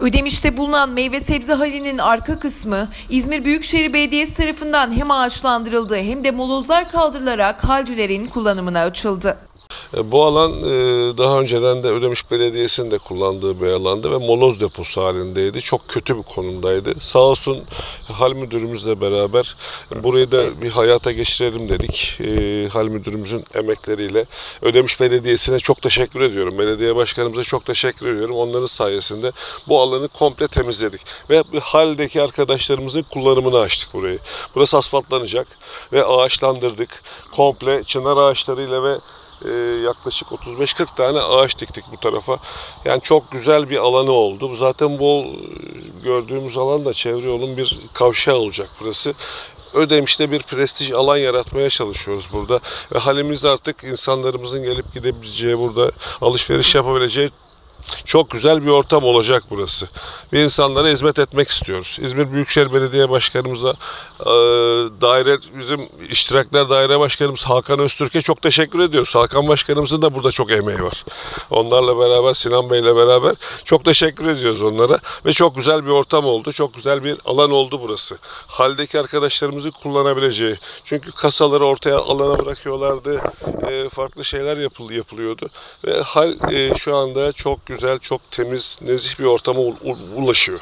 Ödemiş'te bulunan meyve sebze halinin arka kısmı İzmir Büyükşehir Belediyesi tarafından hem ağaçlandırıldı hem de molozlar kaldırılarak halcilerin kullanımına açıldı. E, Bu alan e, daha önceden de Ödemiş Belediyesi'nin de kullandığı bir alandı ve moloz deposu halindeydi. Çok kötü bir konumdaydı. Sağ olsun hal müdürümüzle beraber burayı da bir hayata geçirelim dedik. E, Hal müdürümüzün emekleriyle. Ödemiş Belediyesi'ne çok teşekkür ediyorum. Belediye başkanımıza çok teşekkür ediyorum. Onların sayesinde bu alanı komple temizledik. Ve haldeki arkadaşlarımızın kullanımını açtık burayı. Burası asfaltlanacak ve ağaçlandırdık. Komple çınar ağaçlarıyla ve yaklaşık 35-40 tane ağaç diktik bu tarafa. Yani çok güzel bir alanı oldu. Zaten bu e, gördüğümüz alan da çevre yolun bir kavşağı olacak burası. Ödemiş'te bir prestij alan yaratmaya çalışıyoruz burada. Ve halimiz artık insanlarımızın gelip gidebileceği burada alışveriş yapabileceği çok güzel bir ortam olacak burası. Ve insanlara hizmet etmek istiyoruz. İzmir Büyükşehir Belediye Başkanımıza, e, daire bizim iştirakler daire başkanımız Hakan Öztürk'e çok teşekkür ediyoruz. Hakan Başkanımızın da burada çok emeği var. Onlarla beraber Sinan Bey'le beraber çok teşekkür ediyoruz onlara ve çok güzel bir ortam oldu. Çok güzel bir alan oldu burası. Haldeki arkadaşlarımızın kullanabileceği. Çünkü kasaları ortaya alana bırakıyorlardı. E, farklı şeyler yapıl, yapılıyordu. Ve hal e, şu anda çok güzel, çok temiz, nezih bir ortama ulaşıyor.